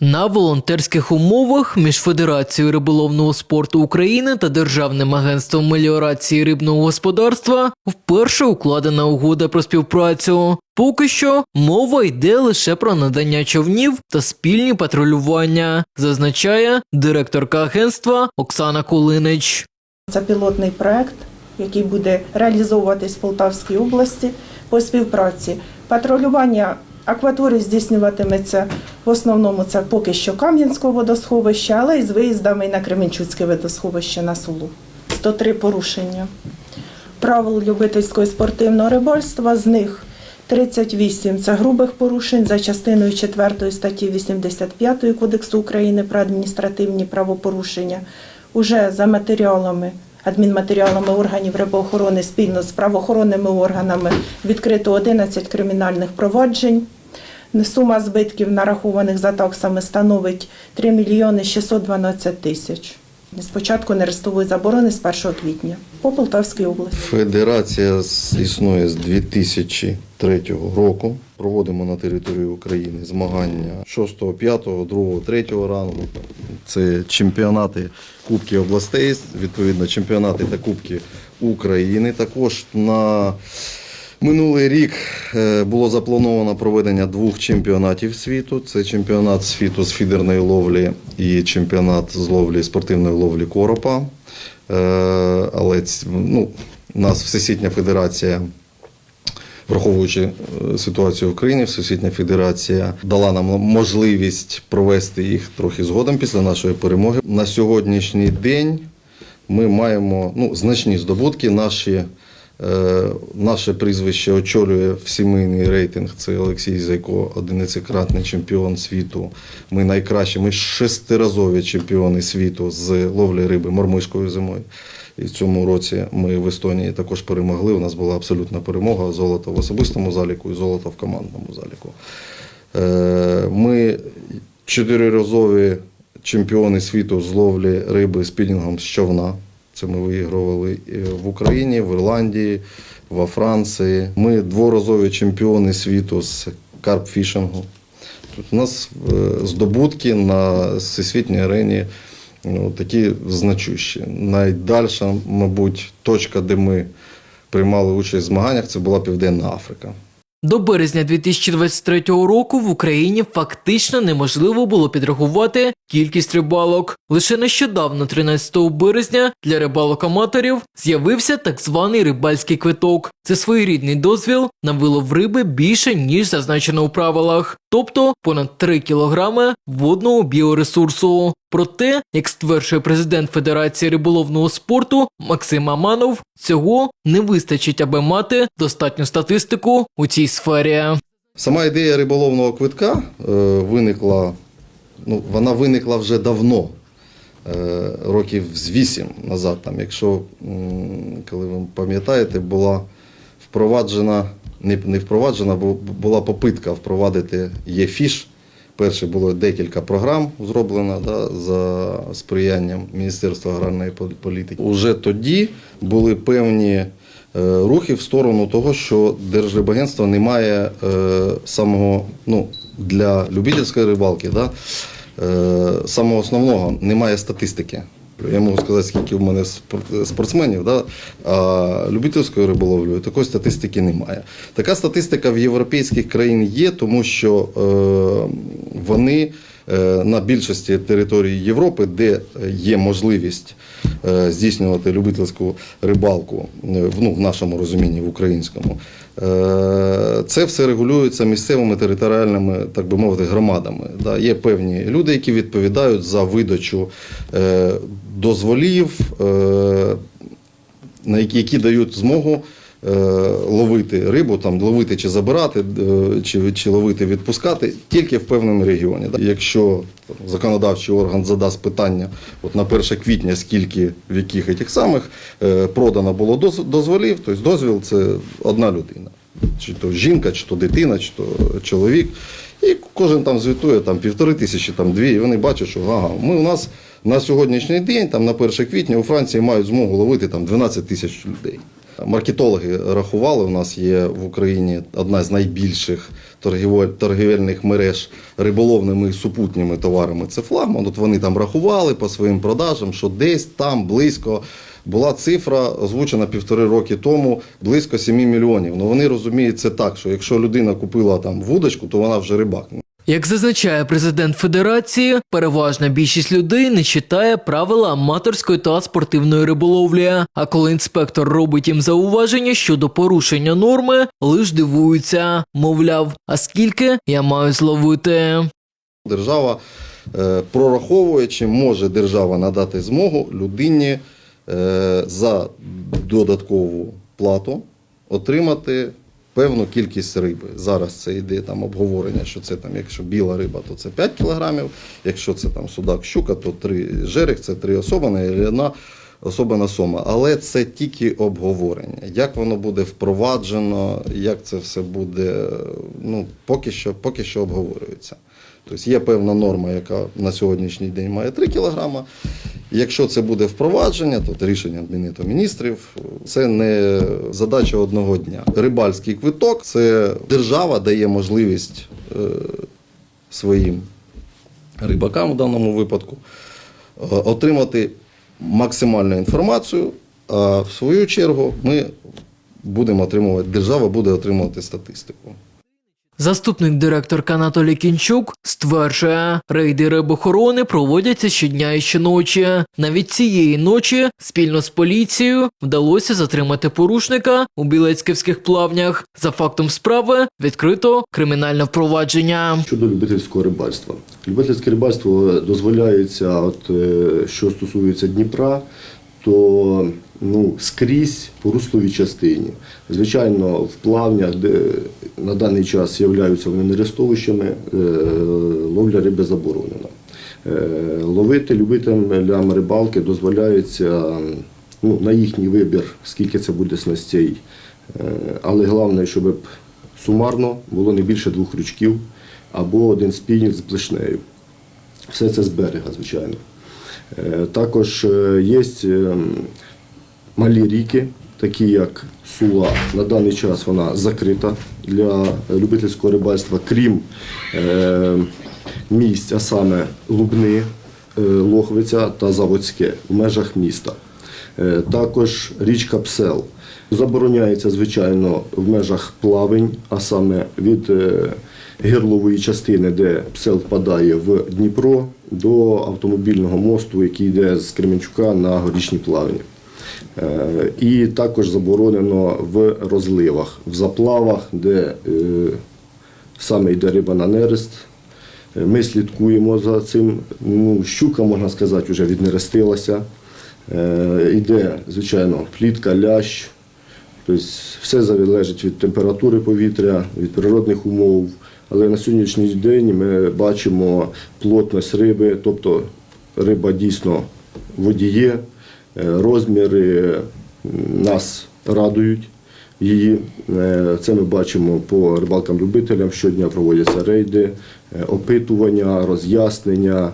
На волонтерських умовах між Федерацією риболовного спорту України та Державним агентством меліорації рибного господарства вперше укладена угода про співпрацю. Поки що мова йде лише про надання човнів та спільні патрулювання, зазначає директорка агентства Оксана Кулинич. Це пілотний проект, який буде реалізовуватись в Полтавській області по співпраці. Патрулювання акваторії здійснюватиметься в основному це поки що Кам'янського водосховища, але й з виїздами на Кременчуцьке водосховище на Сулу. 103 порушення правил любительського і спортивного рибальства. З них 38 – це грубих порушень за частиною 4 статті 85 Кодексу України про адміністративні правопорушення. Уже за матеріалами, адмінматеріалами органів рибоохорони спільно з правоохоронними органами відкрито 11 кримінальних проваджень. Сума збитків, нарахованих за таксами, становить 3 мільйони 612 тисяч. З початку нерестової заборони з 1 квітня по Полтавській області. Федерація існує з 2003 року. Проводимо на території України змагання 6, 5, 2, 3 рангу. Це чемпіонати Кубки областей, відповідно, чемпіонати та Кубки України. Також на Минулий рік е, було заплановано проведення двох чемпіонатів світу. Це чемпіонат світу з фідерної ловлі і чемпіонат з ловлі спортивної ловлі коропа. Е, Але ну, нас Всесвітня федерація, враховуючи е, ситуацію в Україні, Всесвітня федерація дала нам можливість провести їх трохи згодом після нашої перемоги. На сьогоднішній день ми маємо ну, значні здобутки. Наші, наше прізвище очолює в сімейний рейтинг. Це Олексій Зайко, одиницекратний чемпіон світу. Ми найкращі, ми шестиразові чемпіони світу з ловлі риби мормишкою зимою. І в цьому році ми в Естонії також перемогли. У нас була абсолютна перемога. Золото в особистому заліку і золото в командному заліку. Е, Ми чотириразові чемпіони світу з ловлі риби спінінгом з човна. Це ми виігрували в Україні, в Ірландії, во Франції. Ми дворазові чемпіони світу з карпфішингу. Тут у нас е, здобутки на всесвітній арені ну, такі значущі. Найдальша, мабуть, точка, де ми приймали участь в змаганнях, це була Південна Африка. До березня 2023 року в Україні фактично неможливо було підрахувати кількість рибалок. Лише нещодавно, 13 березня, для рибалок-аматорів з'явився так званий рибальський квиток. Це своєрідний дозвіл на вилов риби більше ніж зазначено у правилах, тобто понад 3 кілограми водного біоресурсу. Проте, як стверджує президент Федерації риболовного спорту Максим Аманов, цього не вистачить, аби мати достатню статистику у цій сфері. Сама ідея риболовного квитка е, виникла, ну, вона виникла вже давно, е, років з вісім назад. Там, якщо, коли ви пам'ятаєте, була впроваджена, не, не впроваджена, бо була попитка впровадити ЄФІШ. Перше було декілька програм зроблено да, за сприянням Міністерства аграрної пол- політики. Уже тоді були певні рухи в сторону того, що Держрибагентство не має е, самого ну, для любительської рибалки, да, е, самого основного немає статистики. Я можу сказати, скільки в мене спортсменів, да? а любительською риболовлею такої статистики немає. Така статистика в європейських країн є, тому що е, вони е, на більшості територій Європи, де є можливість е, здійснювати любительську рибалку, е, ну, в нашому розумінні, в українському, це все регулюється місцевими територіальними, так би мовити, громадами. Да. Є певні люди, які відповідають за видачу дозволів, які, дають змогу ловити рибу, там, ловити чи забирати, е, чи, чи ловити, відпускати тільки в певному регіоні. Якщо законодавчий орган задасть питання от на 1 квітня, скільки в яких тих самих е, продано було доз- дозволів, тобто дозвіл це одна людина. Чи то жінка, чи то дитина, чи то чоловік. І кожен там звітує там, півтори тисячі, там, дві, і вони бачать, що ага, ми у нас на сьогоднішній день, там, на 1 квітня у Франції мають змогу ловити там, 12 тисяч людей. Маркетологи рахували, у нас є в Україні одна з найбільших торгівель- торгівельних мереж риболовними і супутніми товарами. Це флагман. От вони там рахували по своїм продажам, що десь там близько була цифра, озвучена півтори роки тому, близько 7 мільйонів. Ну вони розуміють це так, що якщо людина купила там вудочку, то вона вже рибак. Як зазначає президент Федерації, переважна більшість людей не читає правила аматорської та спортивної риболовлі. А коли інспектор робить їм зауваження щодо порушення норми, лиш дивуються, мовляв, а скільки я маю зловити. Держава е, прораховує, чи може держава надати змогу людині е, за додаткову плату отримати певну кількість риби. Зараз це йде там обговорення, що це там, якщо біла риба, то це 5 кілограмів, якщо це там судак щука, то 3 жерех, це 3 особини і одна особина сома. Але це тільки обговорення. Як воно буде впроваджено, як це все буде, ну поки що, поки що обговорюється. Тобто є певна норма, яка на сьогоднішній день має 3 кілограма. Якщо це буде впровадження, то рішення Кабінету міністрів. Це не задача одного дня. Рибальський квиток це держава дає можливість е, своїм рибакам в даному випадку е, отримати максимальну інформацію. А в свою чергу ми будемо отримувати, держава буде отримувати статистику. Заступник директорка Анатолій Кінчук стверджує, рейди рибохорони проводяться щодня і щоночі. Навіть цієї ночі спільно з поліцією вдалося затримати порушника у білецьківських плавнях. За фактом справи відкрито кримінальне впровадження. Щодо любительського рибальства. Любительське рибальство дозволяється, от, е, що стосується Дніпра, то ну, скрізь по русловій частині. Звичайно, в плавнях, де на даний час являються вони нерестовищами, е, ловля риби заборонена. Е, Ловити любителям рибалки дозволяється ну, на їхній вибір, скільки це буде снастей. Е, Але головне, щоб сумарно було не більше двох крючків або один спінінг з плешнею. Все це з берега, звичайно. Також є малі ріки, такі як Сула. На даний час вона закрита для любительського рибальства, крім е, місць, а саме Лубни, е, Лохвиця та Заводське в межах міста. Е, Також річка Псел. Забороняється, звичайно, в межах плавень, а саме від е, гирлової частини, де Псел впадає в Дніпро, до автомобільного мосту, який йде з Кременчука на горішні плавні. Е, І також заборонено в розливах, в заплавах, де е, саме йде риба на нерест. Е, Ми слідкуємо за цим. Ну, щука, можна сказати, вже віднерестилася. Йде, звичайно, плітка, лящ. Тобто все залежить від температури повітря, від природних умов. Але на сьогоднішній день ми бачимо плотність риби, тобто риба дійсно в воді є, е, розміри нас радують її. Е, Це ми бачимо по рибалкам-любителям. Щодня проводяться рейди, е, опитування, роз'яснення.